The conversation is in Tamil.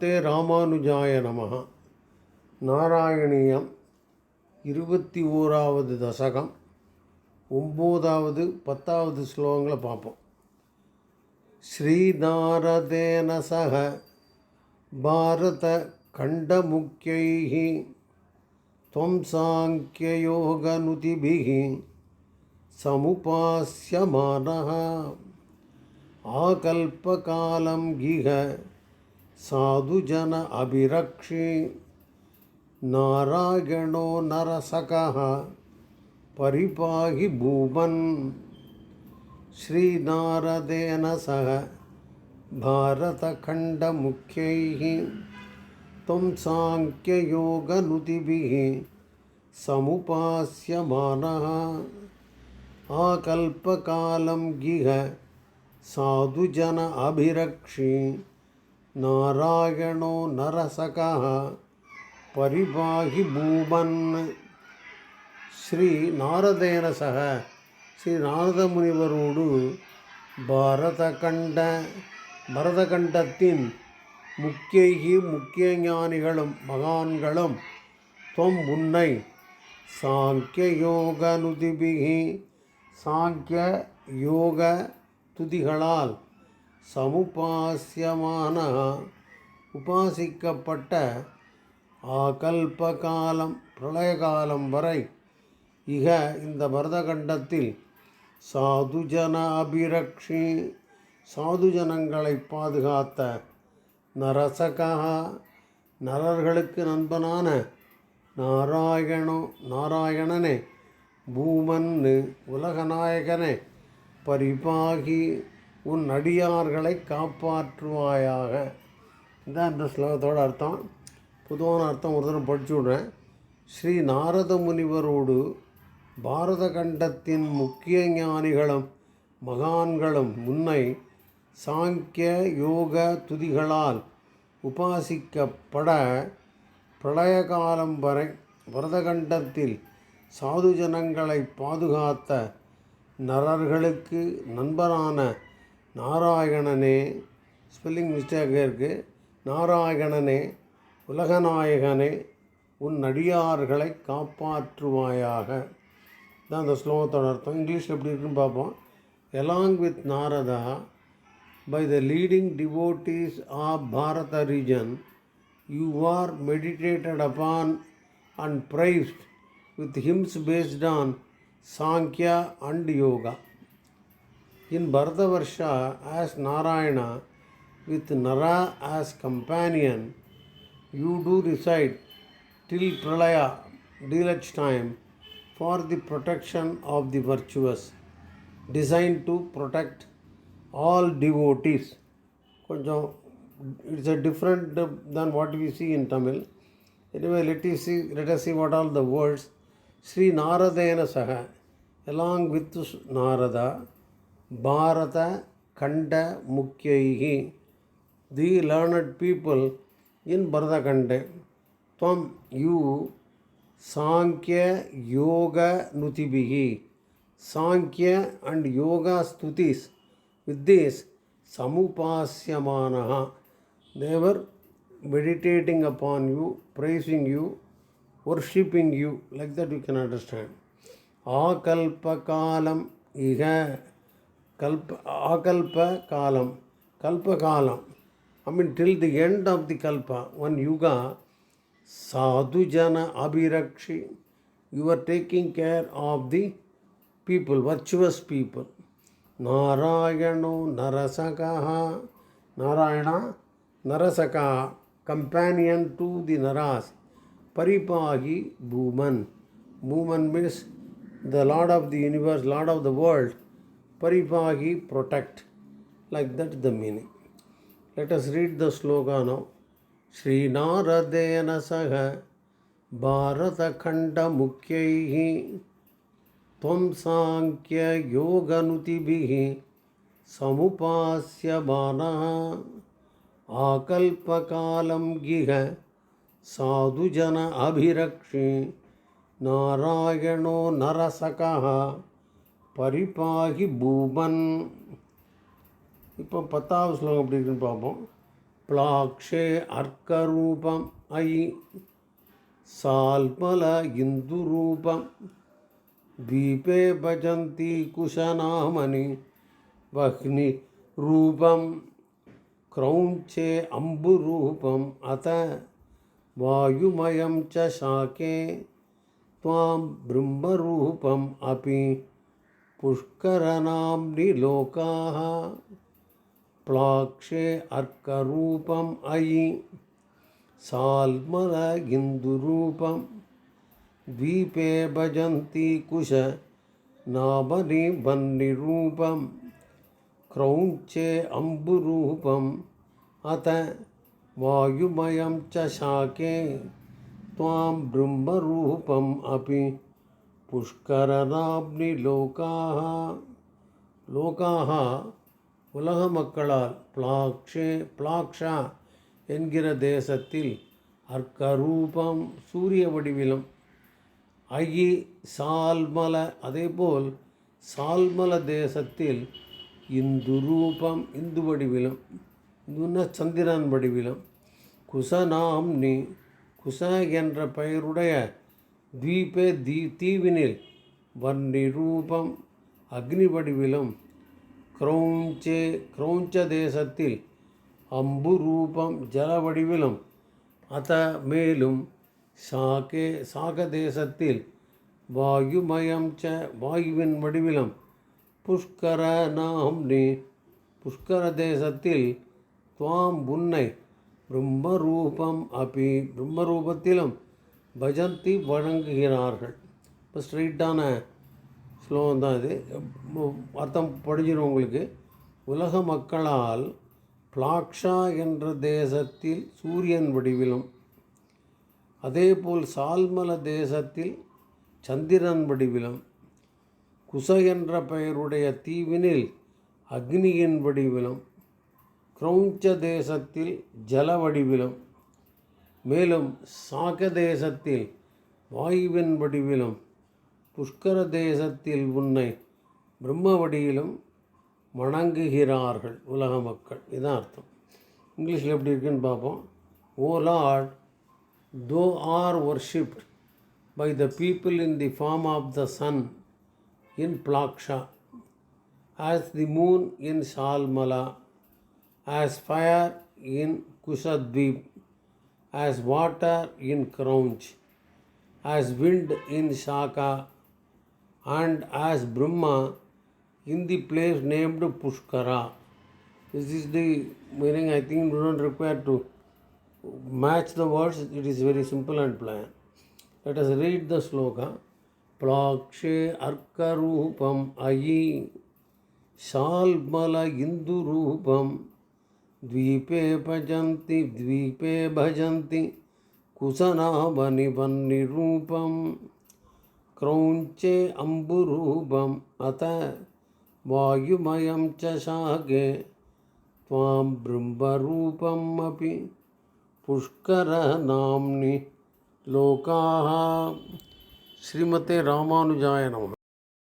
ஸ்ரீமத்தே ராமானுஜாய நமः நாராயணியம் இருபத்தி ஓராவது தசகம் ஒம்போதாவது பத்தாவது ஸ்லோகங்களை பார்ப்போம் ஸ்ரீநாரதேன சக பாரத கண்டமுக்கியைः त्वं साङ्ख्ययोगनुतिभिः समुपास्यमानः आकल्पकालं गिह साधुजन अभिरक्षि। नारायणो नरसकः, परिपाहि भूमन्। श्रीनारदेन सह, भारतखण्डमुख्यैः। त्वं साङ्ख्ययोगनुतिभिः समुपास्यमानः। आकल्पकालं गिह साधुजन अभिरक्षि। नारायणो नरसकः परिपाहि भूमन् ஸ்ரீ நாரதேன சக ஸ்ரீ நாரத முனிவரோடு பரதகண்ட பரதகண்டத்தின் முக்கியகி முக்கிய ஞானிகளும் மகான்களும் தொம் உன்னை சாங்கிய யோக நுதிபிகி சாங்கிய யோக துதிகளால் சமுபாசியமான உபாசிக்கப்பட்ட ஆகல்ப காலம் பிரளய காலம் வரை இக இந்த பரதகண்டத்தில் சாதுஜன அபிரக்ஷி சாதுஜனங்களை பாதுகாத்த நரசகா நரர்களுக்கு நண்பனான நாராயணோ நாராயணனே பூமன்னு உலகநாயகனே பரிபாகி உன் அடியார்களை காப்பாற்றுவாயாக. இதான் இந்த ஸ்லோகத்தோட அர்த்தம். பொதுவான அர்த்தம் ஒரு தடவை படிச்சு விடுறேன். ஸ்ரீ நாரத முனிவரோடு பாரத கண்டத்தின் முக்கிய ஞானிகளும் மகான்களும் முன்னை சாங்கிய யோக துதிகளால் உபாசிக்கப்பட பிரளய காலம் வரை பரதகண்டத்தில் சாதுஜனங்களை பாதுகாத்த நரர்களுக்கு நண்பரான நாராயணனே ஸ்பெல்லிங் மிஸ்டேக்காக இருக்குது நாராயணனே உலகநாயகனே உன் அடியார்களை காப்பாற்றுவாயாக தான் அந்த ஸ்லோகத்தோட அர்த்தம் இங்கிலீஷில் எப்படி இருக்குன்னு பார்ப்போம் along with Narada by the leading devotees of Bharata region you are meditated upon and praised with hymns based on Sankhya and yoga In Bharatavarsha, as Narayana, with Nara as companion, you do reside till Pralaya, deluge time, for the protection of the virtuous, designed to protect all devotees. It's a different than what we see in Tamil. Anyway, let us see, let us see what all the words. Sri Naradena Saha, along with Narada, Bharata Khanda முக்கியைகி the learned people in பரதகண்டே துவம் யூ சாங்கிய யோக நுதிபிகி Sankhya and yoga ஸ்துதிஸ் with this சமுபாசியமானஹா தேவர் meditating upon you praising you worshipping you like that you can understand ஆகல்ப காலம் இக kalpa, akalpa kalam, kalpa kalam. I mean, till the end of the kalpa, one yuga, sadhujana abhirakshi, you are taking care of the people, virtuous people. Narayano narasakaha, Narayana narasakaha, companion to the naras. Paripahi Bhuman. Bhuman means the Lord of the universe, Lord of the world. Paribahi protect. Like that the meaning. Let us read the slogan now. Sri Naradena Saha भारतखण्डमुख्यैः त्वं साङ्ख्ययोगनुतिभिः समुपास्यमानः आकल्पकालं गिह साधुजन अभिरक्षि नारायणो नरसकः परिपाहि भूमन् இப்போ பத்தாவது ஸ்லோகம் எப்படி இருக்குன்னு பார்ப்போம் प्लाक्षे अर्करूपम् अयि साल्मल इन्दुरूपं द्वीपे भजन्ति कुशनामनि वह्निरूपं क्रौञ्चे अम्बुरूपम् अथ वायुमयं च शाके त्वां ब्रह्मरूपम् अपि पुष्करनाम्नि लोकाः प्लाक्षे अर्करूपम् अयि साल्मल इन्दुरूपं द्वीपे भजन्ति कुश नामनि वह्निरूपं क्रौञ्चे अम्बुरूपम् अथ वायुमयं च शाके त्वां ब्रह्मरूपम् अपि புஷ்கரனாப்னி லோகாக லோகாஹா உலக மக்களால் பிளாக்ஷே பிளாக்ஷா என்கிற தேசத்தில் அர்க்கரூபம் சூரிய வடிவிலும் ஐயி சால்மல அதேபோல் சால்மல தேசத்தில் இந்து ரூபம் இந்து வடிவிலும் இந்துன்னா சந்திரன் வடிவிலும் குசநாம்னி குச என்ற பெயருடைய தீபே தீ தீவினில் வர்ணிரூபம் அக்னி வடிவிலும் கிரௌஞ்சே கிரௌஞ்ச தேசத்தில் அம்பு ரூபம் ஜல வடிவிலும் அத மேலும் சாகே சாக தேசத்தில் வாயுமயம் ச வாயுவின் வடிவிலும் புஷ்கர நாம்னி புஷ்கர தேசத்தில் துவாம் உன்னை பிரம்மரூபம் அப்பி பிரம்மரூபத்திலும் பஜந்தி வழங்குகிறார்கள் இப்போ ஸ்ட்ரெயிட்டான ஸ்லோகம் தான் இது அர்த்தம் படிஞ்சிடும் உங்களுக்கு. உலக மக்களால் பிளாக்ஷா என்ற தேசத்தில் சூரியன் வடிவிலும் அதேபோல் சால்மல தேசத்தில் சந்திரன் வடிவிலும் குச என்ற பெயருடைய தீவினில் அக்னியின் வடிவிலும் கிரௌஞ்ச தேசத்தில் ஜல வடிவிலும் மேலும் சாக தேசத்தில் வாயுவின் வடிவிலும் புஷ்கர தேசத்தில் உன்னை பிரம்ம வடிவிலும் வணங்குகிறார்கள் உலக மக்கள். இதான் அர்த்தம். இங்கிலீஷில் எப்படி இருக்குன்னு பார்ப்போம். O Lord thou art worshipped by the people in the form of the sun in Plaksha as the moon in Shalmala as fire in Kushadweep. As water in Craunch, as wind in Shaka, and as Brahma in the place named Pushkara. This is the meaning. I think we don't require to match the words. It is very simple and plain. Let us read the sloka. Plakshe Arkarupam Ayi Shalmala Indurupam द्वीपे भजन्ति द्वीपे भजन्ति। कुशनाभनिबन्निरूपं क्रौञ्चे अम्बुरूपम् अत वायुमयं च शाके त्वां ब्रह्मरूपम् अपि पुष्करनाम्नि लोकाः। श्रीमते रामानुजाय नमः।